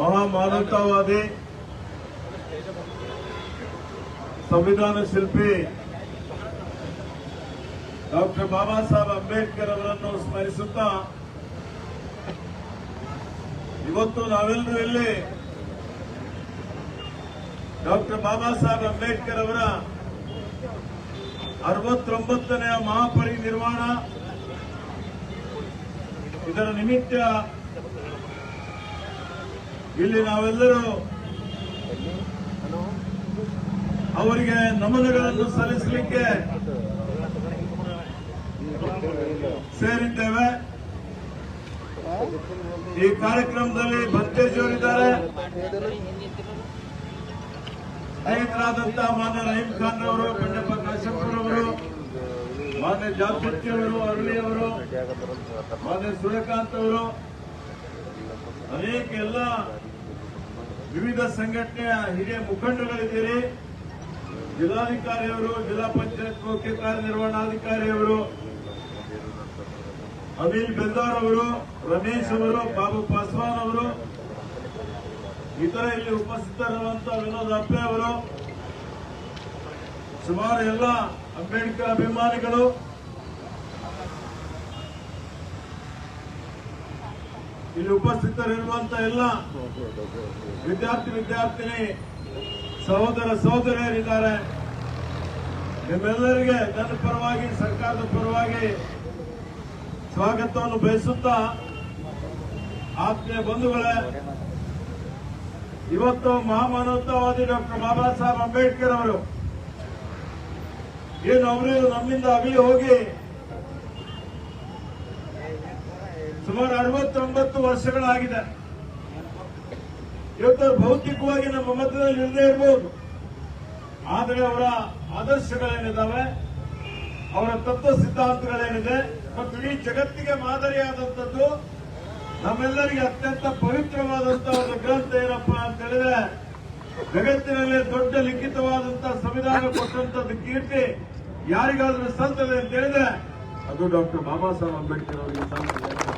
ಮಹಾಮಾನವತಾವಾದಿ ಸಂವಿಧಾನ ಶಿಲ್ಪಿ ಡಾಕ್ಟರ್ ಬಾಬಾ ಸಾಹೇಬ್ ಅಂಬೇಡ್ಕರ್ ಅವರನ್ನು ಸ್ಮರಿಸುತ್ತಾ ಇವತ್ತು ನಾವೆಲ್ಲರೂ ಇಲ್ಲಿ ಡಾಕ್ಟರ್ ಬಾಬಾ ಸಾಹೇಬ್ ಅಂಬೇಡ್ಕರ್ ಅವರ ಅರವತ್ತೊಂಬತ್ತನೆಯ ಮಹಾಪರಿನಿರ್ವಾಣ ಇದರ ನಿಮಿತ್ತ ಇಲ್ಲಿ ನಾವೆಲ್ಲರೂ ಅವರಿಗೆ ನಮನಗಳನ್ನು ಸಲ್ಲಿಸಲಿಕ್ಕೆ ಸೇರಿದ್ದೇವೆ. ಈ ಕಾರ್ಯಕ್ರಮದಲ್ಲಿ ಭತ್ತೇಜಿಯವರಿದ್ದಾರೆ ರೈತರಾದಂತಹ ಮಾನ್ಯ ರಹೀಂ ಖಾನ್ ಅವರು ಬಂಡೆಪ್ಪ ಅವರು, ಮಾನ್ಯ ಜಾಗೃತಿ ಅವರು, ಅರಳಿ ಅವರು, ಮಾನ್ಯ ಸೂರ್ಯಕಾಂತ್ ಅವರು, ಅನೇಕ ಎಲ್ಲ ವಿವಿಧ ಸಂಘಟನೆಯ ಹಿರಿಯ ಮುಖಂಡರುಗಳಿದ್ದೀರಿ ಜಿಲ್ಲಾಧಿಕಾರಿಯವರು, ಜಿಲ್ಲಾ ಪಂಚಾಯತ್ ಮುಖ್ಯ ಕಾರ್ಯನಿರ್ವಹಣಾಧಿಕಾರಿಯವರು, ಅನಿಲ್ ಬೆಂದಾರ್ ಅವರು, ರಮೇಶ್ ಅವರು, ಬಾಬು ಪಾಸ್ವಾನ್ ಅವರು, ಇತರ ಇಲ್ಲಿ ಉಪಸ್ಥಿತರಿರುವಂತಹ ವಿನೋದ್ ಅಪ್ಪೆ ಅವರು, ಸುಮಾರು ಎಲ್ಲ ಅಂಬೇಡ್ಕರ್ ಅಭಿಮಾನಿಗಳು ಇಲ್ಲಿ ಉಪಸ್ಥಿತರಿರುವಂತ ಎಲ್ಲ ವಿದ್ಯಾರ್ಥಿ ವಿದ್ಯಾರ್ಥಿನಿ, ಸಹೋದರ ಸಹೋದರಿಯರಿದ್ದಾರೆ. ನಿಮ್ಮೆಲ್ಲರಿಗೆ ನನ್ನ ಪರವಾಗಿ, ಸರ್ಕಾರದ ಪರವಾಗಿ ಸ್ವಾಗತವನ್ನು ಬಯಸುತ್ತಾ ಆತ್ಮೀಯ ಬಂಧುಗಳೇ, ಇವತ್ತು ಮಹಾಮಾನವತಾವಾದಿ ಡಾಕ್ಟರ್ ಬಾಬಾ ಸಾಹೇಬ್ ಅಂಬೇಡ್ಕರ್ ಅವರು ಏನು ಅವರು ನಮ್ಮಿಂದ ಅವಿ ಹೋಗಿ ಸುಮಾರು ಅರವತ್ತೊಂಬತ್ತು ವರ್ಷಗಳಾಗಿದೆ. ಇವತ್ತು ಭೌತಿಕವಾಗಿ ನಮ್ಮ ಮತದಲ್ಲಿ ಇರದೇ ಇರಬಹುದು ಆದರೆ ಅವರ ಆದರ್ಶಗಳೇನಿದ್ದಾವೆ, ಅವರ ತತ್ವ ಸಿದ್ಧಾಂತಗಳೇನಿದೆ ಮತ್ತು ಇಡೀ ಜಗತ್ತಿಗೆ ಮಾದರಿಯಾದಂಥದ್ದು ನಮ್ಮೆಲ್ಲರಿಗೆ ಅತ್ಯಂತ ಪವಿತ್ರವಾದಂತಹ ಒಂದು ಗ್ರಂಥ ಏನಪ್ಪ ಅಂತ ಹೇಳಿದ್ರೆ, ಜಗತ್ತಿನಲ್ಲೇ ದೊಡ್ಡ ಲಿಖಿತವಾದಂತಹ ಸಂವಿಧಾನ ಕೊಟ್ಟಂತದ್ದು ಕೀರ್ತಿ ಯಾರಿಗಾದ್ರೂ ಸಲ್ತದೆ ಅಂತ ಹೇಳಿದ್ರೆ, ಅದು ಡಾಕ್ಟರ್ ಬಾಬಾ ಸಾಹೇಬ್ ಅಂಬೇಡ್ಕರ್ ಅವರಿಗೆ ಸಲ್ತದೆ